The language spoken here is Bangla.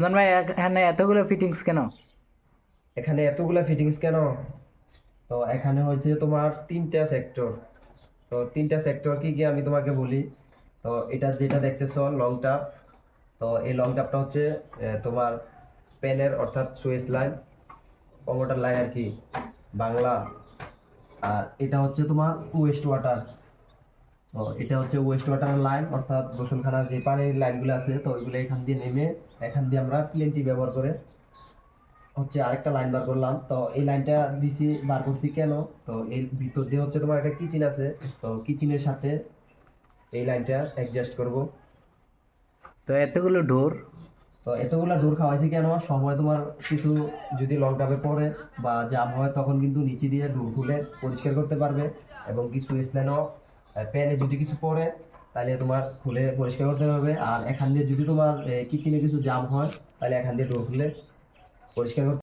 রমজান ভাই এখানে এতগুলো ফিটিংস কেন? এখানে এতগুলা ফিটিংস কেন? তো এখানে হচ্ছে তোমার তিনটা সেক্টর তো তিনটা সেক্টর কি কি আমি তোমাকে বলি? তো এটা যেটা দেখতেছো লং টাপ তো এই লং টাপটা হচ্ছে তোমার পেনের অর্থাৎ সুইচ লাইন কমোটার লাইন আর কি, বাংলা। আর এটা হচ্ছে তোমার ওয়েস্ট ওয়াটার তো এটা হচ্ছে ওয়েস্ট ওয়াটার লাইন অর্থাৎ গোসলখানার যে পানির লাইনগুলো আছে তো ওইগুলো এখান দিয়ে নেমে এখান দিয়ে আমরা প্লেনটি ব্যবহার করে হচ্ছে আরেকটা লাইন বার করলাম। তো এই লাইনটা দিছি বার করছি কেন? তো এর ভিতর দিয়ে হচ্ছে তোমার একটা কিচেন আছে তো কিচেনের সাথে এই লাইনটা অ্যাডজাস্ট করব। তো এতগুলো ডোর? তো এতগুলো ডোর খাওয়াইছি কেন? সময় তোমার কিছু যদি লং টাপে পড়ে বা জাম হয় তখন কিন্তু নিচে দিয়ে ডোর খুলে পরিষ্কার করতে পারবে এবং কিছু স্ল্যানও প্যানে যদি কিছু পড়ে, তাহলে তোমার খুলে পরিষ্কার করতে হবে। আর এখান দিয়ে যদি তোমার কিচেনে কিছু জাম হয়, তাহলে এখান দিয়ে ঢুকলে পরিষ্কার করতে